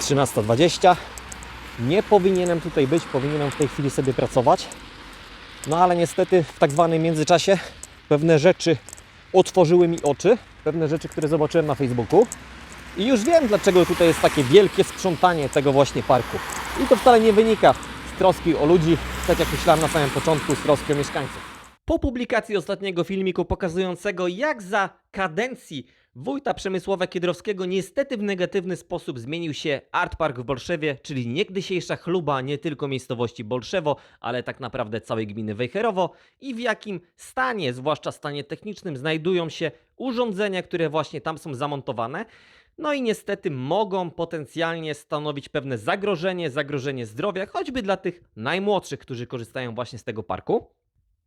13.20. Nie powinienem tutaj być, powinienem w tej chwili sobie pracować. No ale niestety w tak zwanym międzyczasie pewne rzeczy otworzyły mi oczy, pewne rzeczy, które zobaczyłem na Facebooku. I już wiem, dlaczego tutaj jest takie wielkie sprzątanie tego właśnie parku. I to wcale nie wynika z troski o ludzi, tak jak myślałem na samym początku, z troski o mieszkańców. Po publikacji ostatniego filmiku pokazującego, jak za kadencji wójta Przemysława Kiedrowskiego niestety w negatywny sposób zmienił się Art Park w Bolszewie, czyli niegdysiejsza chluba nie tylko miejscowości Bolszewo, ale tak naprawdę całej gminy Wejherowo i w jakim stanie, zwłaszcza stanie technicznym, znajdują się urządzenia, które właśnie tam są zamontowane. No i niestety mogą potencjalnie stanowić pewne zagrożenie, zagrożenie zdrowia, choćby dla tych najmłodszych, którzy korzystają właśnie z tego parku.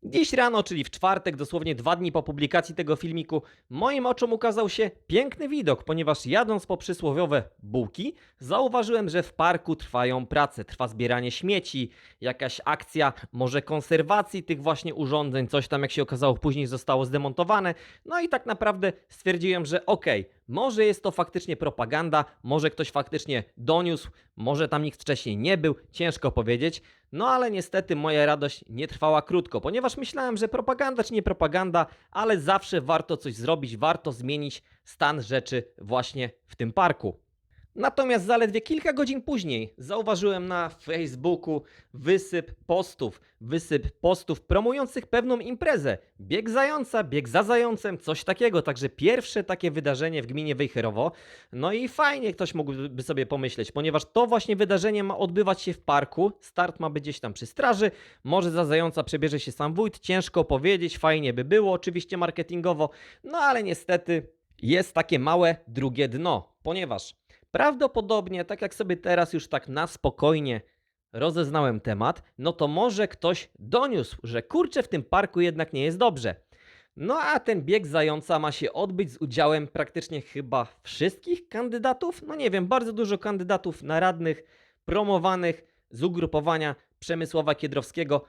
Dziś rano, czyli w czwartek, dosłownie dwa dni po publikacji tego filmiku, moim oczom ukazał się piękny widok, ponieważ jadąc po przysłowiowe bułki, zauważyłem, że w parku trwają prace, trwa zbieranie śmieci, jakaś akcja może konserwacji tych właśnie urządzeń, coś tam jak się okazało później zostało zdemontowane. No i tak naprawdę stwierdziłem, że okej, może jest to faktycznie propaganda, może ktoś faktycznie doniósł, może tam nikt wcześniej nie był, ciężko powiedzieć. No ale niestety moja radość nie trwała krótko, ponieważ myślałem, że propaganda czy nie propaganda, ale zawsze warto coś zrobić, warto zmienić stan rzeczy właśnie w tym parku. Natomiast zaledwie kilka godzin później zauważyłem na Facebooku wysyp postów, wysyp postów promujących pewną imprezę. Bieg zająca, bieg za zającem, coś takiego. Także pierwsze takie wydarzenie w gminie Wejherowo. No i fajnie ktoś mógłby sobie pomyśleć, ponieważ to właśnie wydarzenie ma odbywać się w parku. Start ma być gdzieś tam przy straży. Może za zająca przebierze się sam wójt. Ciężko powiedzieć, fajnie by było, oczywiście marketingowo. No ale niestety jest takie małe drugie dno, ponieważ Prawdopodobnie, tak jak sobie teraz już tak na spokojnie rozeznałem temat, no to może ktoś doniósł, że kurczę w tym parku jednak nie jest dobrze. No a ten bieg zająca ma się odbyć z udziałem praktycznie chyba wszystkich kandydatów. No nie wiem, bardzo dużo kandydatów na radnych promowanych z ugrupowania Przemysława Kiedrowskiego.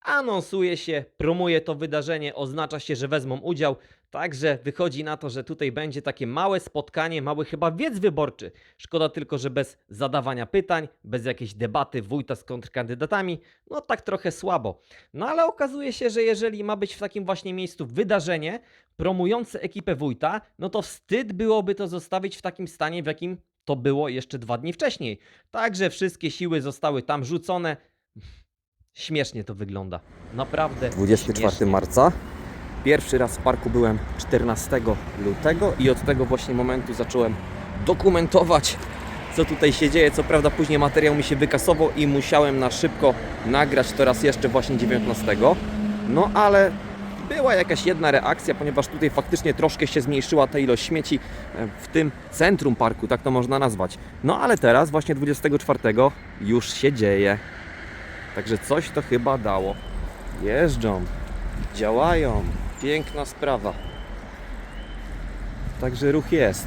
Anonsuje się, promuje to wydarzenie, oznacza się, że wezmą udział. Także wychodzi na to, że tutaj będzie takie małe spotkanie, mały chyba wiec wyborczy. Szkoda tylko, że bez zadawania pytań, bez jakiejś debaty wójta z kontrkandydatami, no tak trochę słabo. No ale okazuje się, że jeżeli ma być w takim właśnie miejscu wydarzenie promujące ekipę wójta, no to wstyd byłoby to zostawić w takim stanie, w jakim to było jeszcze dwa dni wcześniej. Także wszystkie siły zostały tam rzucone. Śmiesznie to wygląda. Naprawdę. 24 śmiesznie. marca. Pierwszy raz w parku byłem 14 lutego i od tego właśnie momentu zacząłem dokumentować, co tutaj się dzieje. Co prawda później materiał mi się wykasował i musiałem na szybko nagrać to raz jeszcze właśnie 19. No ale była jakaś jedna reakcja, ponieważ tutaj faktycznie troszkę się zmniejszyła ta ilość śmieci e, w tym centrum parku, tak to można nazwać. No ale teraz właśnie 24 już się dzieje. Także coś to chyba dało. Jeżdżą, działają. Piękna sprawa. Także ruch jest.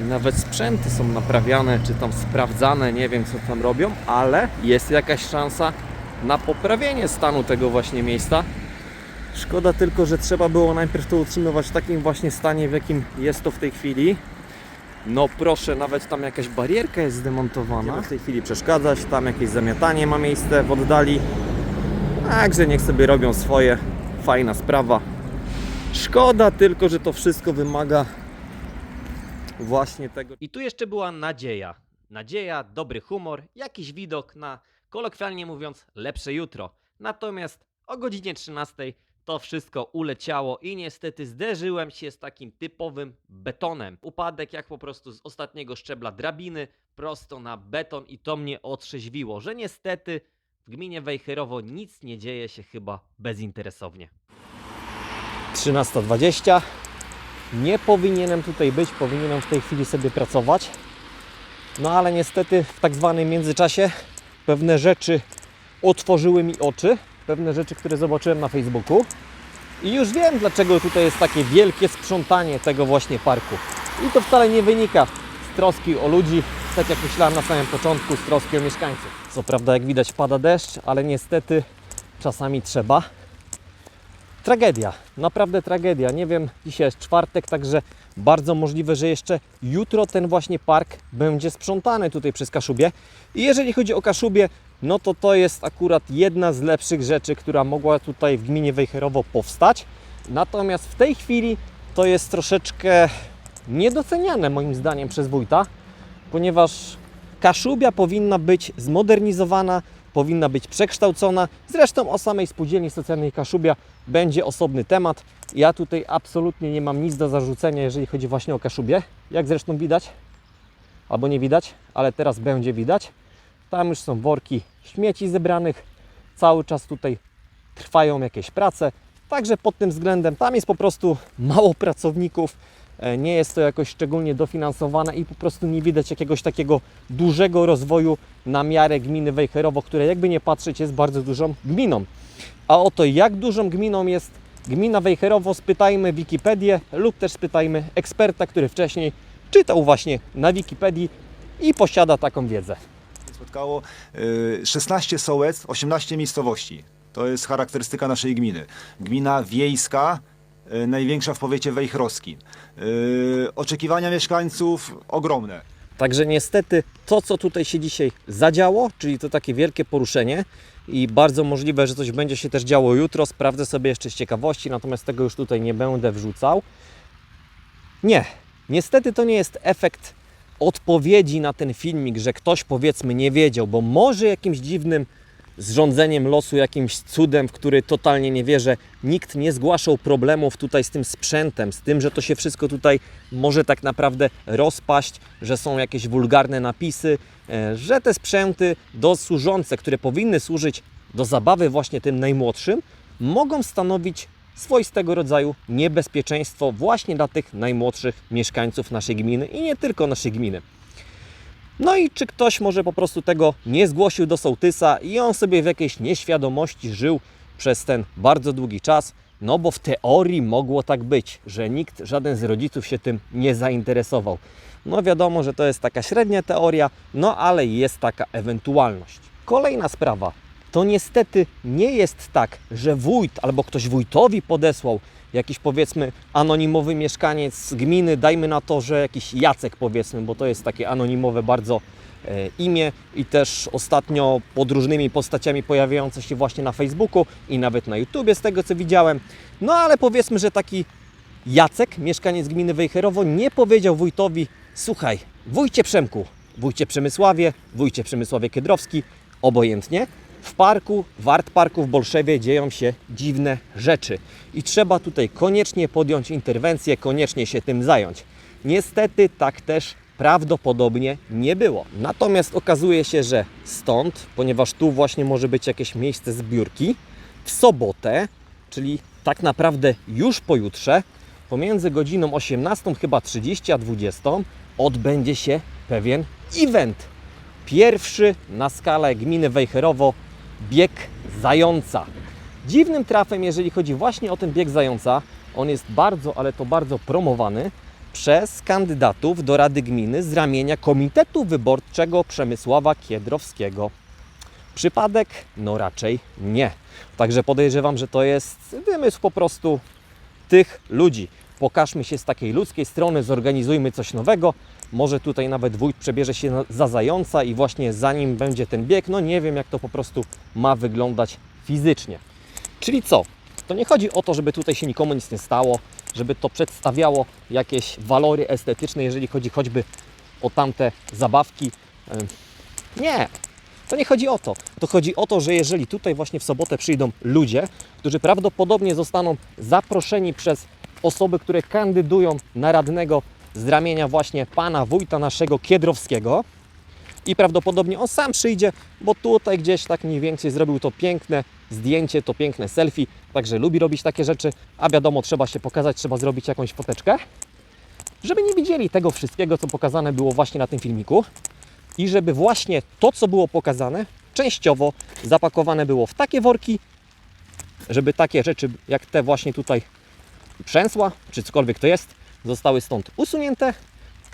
I nawet sprzęty są naprawiane, czy tam sprawdzane, nie wiem co tam robią, ale jest jakaś szansa na poprawienie stanu tego właśnie miejsca. Szkoda tylko, że trzeba było najpierw to utrzymywać w takim właśnie stanie, w jakim jest to w tej chwili. No proszę, nawet tam jakaś barierka jest zdemontowana. W tej chwili przeszkadzać, tam jakieś zamiatanie ma miejsce w oddali. Także niech sobie robią swoje. Fajna sprawa. Szkoda tylko, że to wszystko wymaga właśnie tego. I tu jeszcze była nadzieja. Nadzieja, dobry humor, jakiś widok na, kolokwialnie mówiąc, lepsze jutro. Natomiast o godzinie 13 to wszystko uleciało i niestety zderzyłem się z takim typowym betonem. Upadek jak po prostu z ostatniego szczebla drabiny prosto na beton i to mnie otrzeźwiło, że niestety w gminie Wejherowo nic nie dzieje się chyba bezinteresownie. 13.20. Nie powinienem tutaj być, powinienem w tej chwili sobie pracować. No ale niestety w tak zwanym międzyczasie pewne rzeczy otworzyły mi oczy, pewne rzeczy, które zobaczyłem na Facebooku. I już wiem, dlaczego tutaj jest takie wielkie sprzątanie tego właśnie parku. I to wcale nie wynika z troski o ludzi, tak jak myślałem na samym początku, z troski o mieszkańców. Co prawda, jak widać, pada deszcz, ale niestety czasami trzeba. Tragedia, naprawdę tragedia. Nie wiem, dzisiaj jest czwartek, także Bardzo możliwe, że jeszcze jutro ten właśnie park będzie sprzątany tutaj przez Kaszubię. I jeżeli chodzi o Kaszubię, no to to jest akurat jedna z lepszych rzeczy, która mogła tutaj w gminie Wejherowo powstać. Natomiast w tej chwili to jest troszeczkę niedoceniane moim zdaniem przez wójta, ponieważ Kaszubia powinna być zmodernizowana, powinna być przekształcona. Zresztą o samej spółdzielni socjalnej Kaszubia będzie osobny temat. Ja tutaj absolutnie nie mam nic do zarzucenia, jeżeli chodzi właśnie o Kaszubię. Jak zresztą widać, albo nie widać, ale teraz będzie widać. Tam już są worki śmieci zebranych. Cały czas tutaj trwają jakieś prace. Także pod tym względem tam jest po prostu mało pracowników. E, Nie jest to jakoś szczególnie dofinansowane i po prostu nie widać jakiegoś takiego dużego rozwoju na miarę gminy Wejherowo, które jakby nie patrzeć jest bardzo dużą gminą. A o to jak dużą gminą jest gmina Wejherowo spytajmy Wikipedię lub też spytajmy eksperta, który wcześniej czytał właśnie na Wikipedii i posiada taką wiedzę. Spotkało y, 16 sołec, 18 miejscowości. To jest charakterystyka naszej gminy. Gmina wiejska, największa w powiecie wejchrowskim. Y, Oczekiwania mieszkańców ogromne. Także niestety to, co tutaj się dzisiaj zadziało, czyli to takie wielkie poruszenie i bardzo możliwe, że coś będzie się też działo jutro, sprawdzę sobie jeszcze z ciekawości, natomiast tego już tutaj nie będę wrzucał. Nie, niestety to nie jest efekt odpowiedzi na ten filmik, że ktoś powiedzmy nie wiedział, bo może jakimś dziwnym zrządzeniem losu, jakimś cudem, w który totalnie nie wierzę, nikt nie zgłaszał problemów tutaj z tym sprzętem, z tym, że to się wszystko tutaj może tak naprawdę rozpaść, że są jakieś wulgarne napisy, e, że te sprzęty do służące, które powinny służyć do zabawy właśnie tym najmłodszym, mogą stanowić swoistego rodzaju niebezpieczeństwo właśnie dla tych najmłodszych mieszkańców naszej gminy i nie tylko naszej gminy. No i czy ktoś może po prostu tego nie zgłosił do sołtysa i on sobie w jakiejś nieświadomości żył przez ten bardzo długi czas? No bo w teorii mogło tak być, że nikt, żaden z rodziców się tym nie zainteresował. No wiadomo, że to jest taka średnia teoria, no ale jest taka ewentualność. Kolejna sprawa. To niestety nie jest tak, że wójt albo ktoś wójtowi podesłał jakiś powiedzmy anonimowy mieszkaniec gminy, dajmy na to, że jakiś Jacek powiedzmy, bo to jest takie anonimowe bardzo e, imię i też ostatnio pod różnymi postaciami pojawiające się właśnie na Facebooku i nawet na YouTubie z tego co widziałem. No ale powiedzmy, że taki Jacek, mieszkaniec gminy Wejherowo, nie powiedział wójtowi: Słuchaj, wójcie Przemku, wójcie Przemysławie, wójcie Przemysławie Kiedrowski, obojętnie. W parku, w Art Parku w Bolszewie dzieją się dziwne rzeczy i trzeba tutaj koniecznie podjąć interwencję, koniecznie się tym zająć. Niestety tak też prawdopodobnie nie było. Natomiast okazuje się, że stąd, ponieważ tu właśnie może być jakieś miejsce zbiórki, w sobotę, czyli tak naprawdę już pojutrze, pomiędzy godziną 18 chyba 30 a 20 odbędzie się pewien event. Pierwszy na skalę gminy Wejherowo bieg zająca. Dziwnym trafem, jeżeli chodzi właśnie o ten bieg zająca, on jest bardzo, ale to bardzo promowany przez kandydatów do Rady Gminy z ramienia Komitetu Wyborczego Przemysława Kiedrowskiego. Przypadek? No raczej nie. Także podejrzewam, że to jest wymysł po prostu tych ludzi. Pokażmy się z takiej ludzkiej strony, zorganizujmy coś nowego. Może tutaj nawet wójt przebierze się za zająca i właśnie zanim będzie ten bieg, no nie wiem jak to po prostu ma wyglądać fizycznie. Czyli co? To nie chodzi o to, żeby tutaj się nikomu nic nie stało, żeby to przedstawiało jakieś walory estetyczne, jeżeli chodzi choćby o tamte zabawki. Nie, to nie chodzi o to. To chodzi o to, że jeżeli tutaj właśnie w sobotę przyjdą ludzie, którzy prawdopodobnie zostaną zaproszeni przez osoby, które kandydują na radnego z ramienia właśnie pana wójta naszego Kiedrowskiego. I prawdopodobnie on sam przyjdzie, bo tutaj gdzieś tak mniej więcej zrobił to piękne zdjęcie, to piękne selfie, także lubi robić takie rzeczy, a wiadomo, trzeba się pokazać, trzeba zrobić jakąś foteczkę, żeby nie widzieli tego wszystkiego, co pokazane było właśnie na tym filmiku. I żeby właśnie to, co było pokazane, częściowo zapakowane było w takie worki, żeby takie rzeczy jak te właśnie tutaj przęsła, czy cokolwiek to jest, zostały stąd usunięte,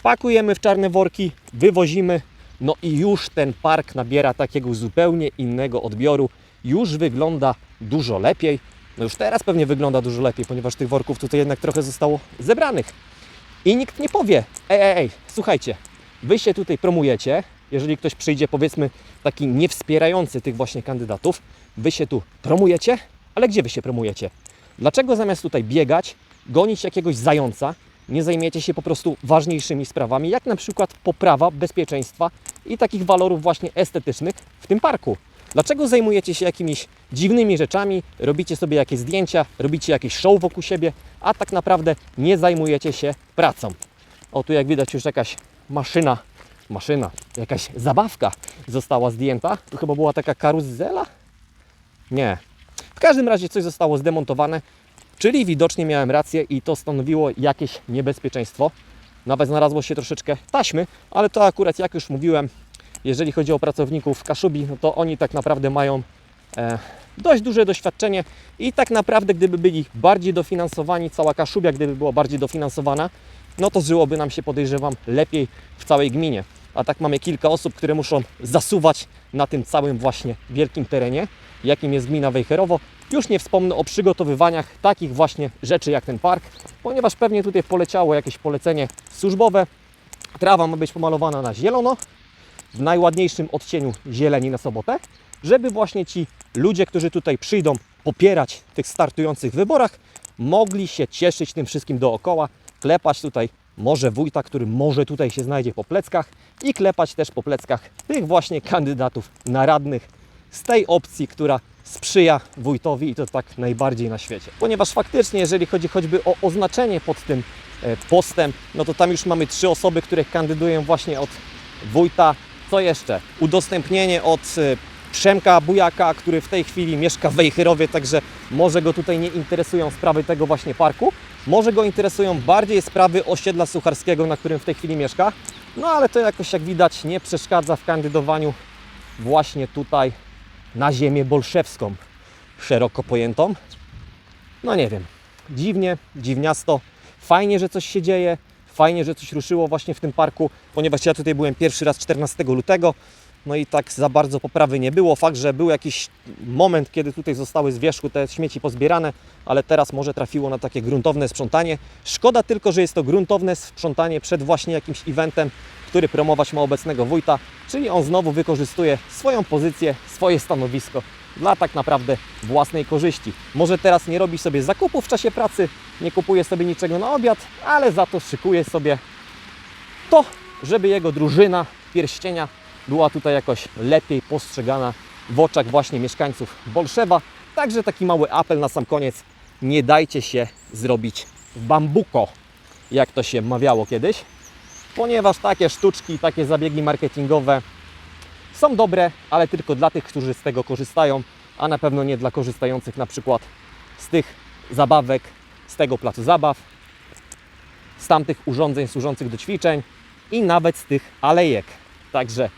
pakujemy w czarne worki, wywozimy, no i już ten park nabiera takiego zupełnie innego odbioru, już wygląda dużo lepiej, no już teraz pewnie wygląda dużo lepiej, ponieważ tych worków tutaj jednak trochę zostało zebranych. I nikt nie powie, ej, ej, ej, słuchajcie, wy się tutaj promujecie, jeżeli ktoś przyjdzie, powiedzmy, taki niewspierający tych właśnie kandydatów, wy się tu promujecie, ale gdzie wy się promujecie? Dlaczego zamiast tutaj biegać, gonić jakiegoś zająca, nie zajmiecie się po prostu ważniejszymi sprawami, jak na przykład poprawa bezpieczeństwa i takich walorów właśnie estetycznych w tym parku? Dlaczego zajmujecie się jakimiś dziwnymi rzeczami, robicie sobie jakieś zdjęcia, robicie jakieś show wokół siebie, a tak naprawdę nie zajmujecie się pracą? O, tu jak widać już jakaś maszyna, maszyna, jakaś zabawka została zdjęta. Tu chyba była taka karuzela? Nie. W każdym razie coś zostało zdemontowane, czyli widocznie miałem rację i to stanowiło jakieś niebezpieczeństwo. Nawet znalazło się troszeczkę taśmy, ale to akurat, jak już mówiłem, jeżeli chodzi o pracowników Kaszubi, no to oni tak naprawdę mają e, dość duże doświadczenie i tak naprawdę gdyby byli bardziej dofinansowani, cała Kaszubia gdyby była bardziej dofinansowana, no to żyłoby nam się podejrzewam lepiej w całej gminie. A tak mamy kilka osób, które muszą zasuwać na tym całym właśnie wielkim terenie, jakim jest gmina Wejherowo. Już nie wspomnę o przygotowywaniach takich właśnie rzeczy jak ten park, ponieważ pewnie tutaj poleciało jakieś polecenie służbowe. Trawa ma być pomalowana na zielono, w najładniejszym odcieniu zieleni na sobotę, żeby właśnie ci ludzie, którzy tutaj przyjdą popierać w tych startujących wyborach, mogli się cieszyć tym wszystkim dookoła, klepać tutaj może wójta, który może tutaj się znajdzie po pleckach i klepać też po pleckach tych właśnie kandydatów na radnych z tej opcji, która sprzyja wójtowi i to tak najbardziej na świecie. Ponieważ faktycznie, jeżeli chodzi choćby o oznaczenie pod tym e, postem, no to tam już mamy trzy osoby, które kandydują właśnie od wójta. Co jeszcze? Udostępnienie od e, Przemka Bujaka, który w tej chwili mieszka w Wejherowie, także może go tutaj nie interesują sprawy tego właśnie parku. Może go interesują bardziej sprawy osiedla Sucharskiego, na którym w tej chwili mieszka. No ale to jakoś jak widać nie przeszkadza w kandydowaniu właśnie tutaj na ziemię bolszewską, szeroko pojętą. No nie wiem, dziwnie, dziwniasto. Fajnie, że coś się dzieje, fajnie, że coś ruszyło właśnie w tym parku, ponieważ ja tutaj byłem pierwszy raz 14 lutego, no i tak za bardzo poprawy nie było. Fakt, że był jakiś moment, kiedy tutaj zostały z wierzchu te śmieci pozbierane, ale teraz może trafiło na takie gruntowne sprzątanie. Szkoda tylko, że jest to gruntowne sprzątanie przed właśnie jakimś eventem, który promować ma obecnego wójta, czyli on znowu wykorzystuje swoją pozycję, swoje stanowisko dla tak naprawdę własnej korzyści. Może teraz nie robi sobie zakupów w czasie pracy, nie kupuje sobie niczego na obiad, ale za to szykuje sobie to, żeby jego drużyna pierścienia była tutaj jakoś lepiej postrzegana w oczach właśnie mieszkańców Bolszewa. Także taki mały apel na sam koniec. Nie dajcie się zrobić bambuko, jak to się mawiało kiedyś, ponieważ takie sztuczki, takie zabiegi marketingowe są dobre, ale tylko dla tych, którzy z tego korzystają, a na pewno nie dla korzystających na przykład z tych zabawek, z tego placu zabaw, z tamtych urządzeń służących do ćwiczeń i nawet z tych alejek. Także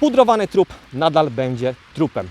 pudrowany trup nadal będzie trupem.